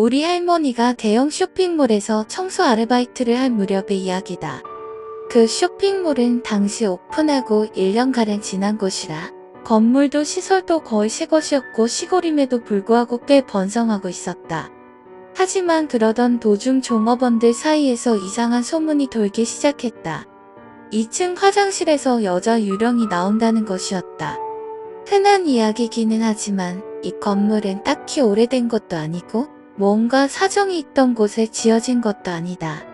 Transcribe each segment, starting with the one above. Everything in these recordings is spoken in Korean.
우리 할머니가 대형 쇼핑몰에서 청소 아르바이트를 할 무렵의 이야기다. 그 쇼핑몰은 당시 오픈하고 1년가량 지난 곳이라 건물도 시설도 거의 새 것이었고 시골임에도 불구하고 꽤 번성하고 있었다. 하지만 그러던 도중 종업원들 사이에서 이상한 소문이 돌기 시작했다. 2층 화장실에서 여자 유령이 나온다는 것이었다. 흔한 이야기기는 하지만 이 건물은 딱히 오래된 것도 아니고 뭔가 사정이 있던 곳에 지어진 것도 아니다.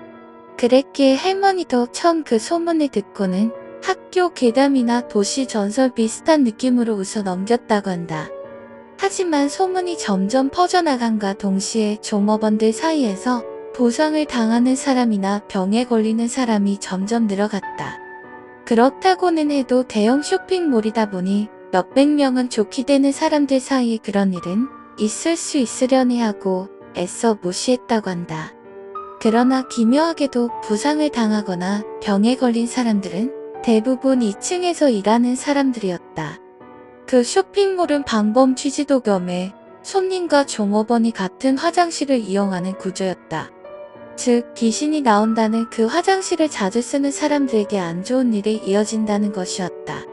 그랬기에 할머니도 처음 그 소문을 듣고는 학교 괴담이나 도시 전설 비슷한 느낌으로 웃어 넘겼다고 한다. 하지만 소문이 점점 퍼져나간과 동시에 종업원들 사이에서 부상을 당하는 사람이나 병에 걸리는 사람이 점점 늘어갔다. 그렇다고는 해도 대형 쇼핑몰이다 보니 몇백 명은 좋게 되는 사람들 사이에 그런 일은 있을 수 있으려니 하고 애써 무시했다고 한다. 그러나 기묘하게도 부상을 당하거나 병에 걸린 사람들은 대부분 2층에서 일하는 사람들이었다. 그 쇼핑몰은 방범 취지도 겸해 손님과 종업원이 같은 화장실을 이용하는 구조였다. 즉, 귀신이 나온다는 그 화장실을 자주 쓰는 사람들에게 안 좋은 일이 이어진다는 것이었다.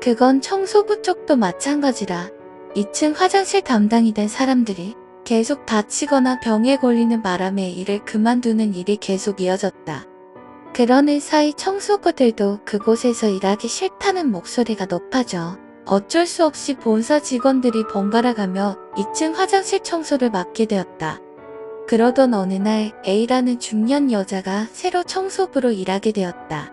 그건 청소부 쪽도 마찬가지라 2층 화장실 담당이 된 사람들이 계속 다치거나 병에 걸리는 바람에 일을 그만두는 일이 계속 이어졌다. 그러는 사이 청소부들도 그곳에서 일하기 싫다는 목소리가 높아져 어쩔 수 없이 본사 직원들이 번갈아가며 2층 화장실 청소를 맡게 되었다. 그러던 어느 날 A라는 중년 여자가 새로 청소부로 일하게 되었다.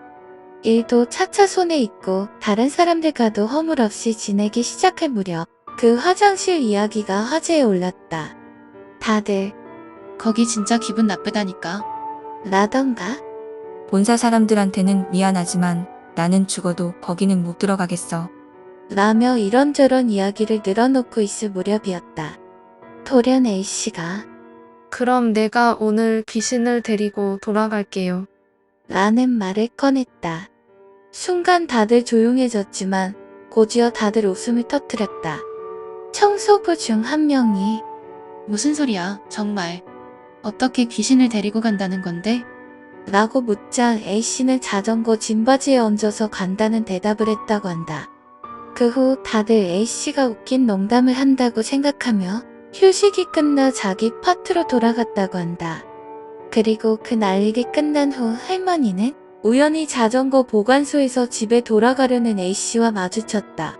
일도 차차 손에 있고 다른 사람들과도 허물없이 지내기 시작할 무렵 그 화장실 이야기가 화제에 올랐다. 다들 거기 진짜 기분 나쁘다니까. 라던가 본사 사람들한테는 미안하지만 나는 죽어도 거기는 못 들어가겠어. 라며 이런저런 이야기를 늘어놓고 있을 무렵이었다. 돌연 A씨가 그럼 내가 오늘 귀신을 데리고 돌아갈게요. 라는 말을 꺼냈다. 순간 다들 조용해졌지만 곧이어 다들 웃음을 터뜨렸다. 청소부 중 한 명이 무슨 소리야, 정말. 어떻게 귀신을 데리고 간다는 건데? 라고 묻자 A씨는 자전거 짐바지에 얹어서 간다는 대답을 했다고 한다. 그 후 다들 A씨가 웃긴 농담을 한다고 생각하며 휴식이 끝나 자기 파트로 돌아갔다고 한다. 그리고 그 난리가 끝난 후 할머니는 우연히 자전거 보관소에서 집에 돌아가려는 A씨와 마주쳤다.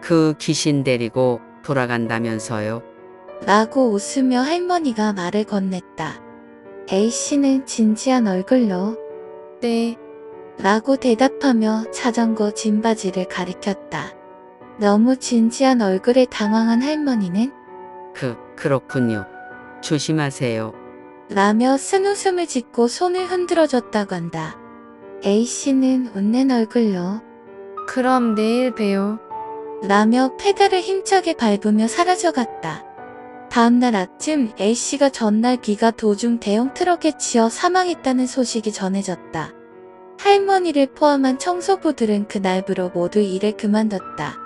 그 귀신 데리고 돌아간다면서요? 라고 웃으며 할머니가 말을 건넸다. A씨는 진지한 얼굴로 네, 라고 대답하며 자전거 짐바지를 가리켰다. 너무 진지한 얼굴에 당황한 할머니는 그, 그렇군요. 조심하세요. 라며 쓴웃음을 짓고 손을 흔들어줬다고 한다. A씨는 웃는 얼굴로 그럼 내일 봬요. 라며 페달을 힘차게 밟으며 사라져갔다. 다음날 아침 A씨가 전날 비가 도중 대형 트럭에 치여 사망했다는 소식이 전해졌다. 할머니를 포함한 청소부들은 그날부로 모두 일을 그만뒀다.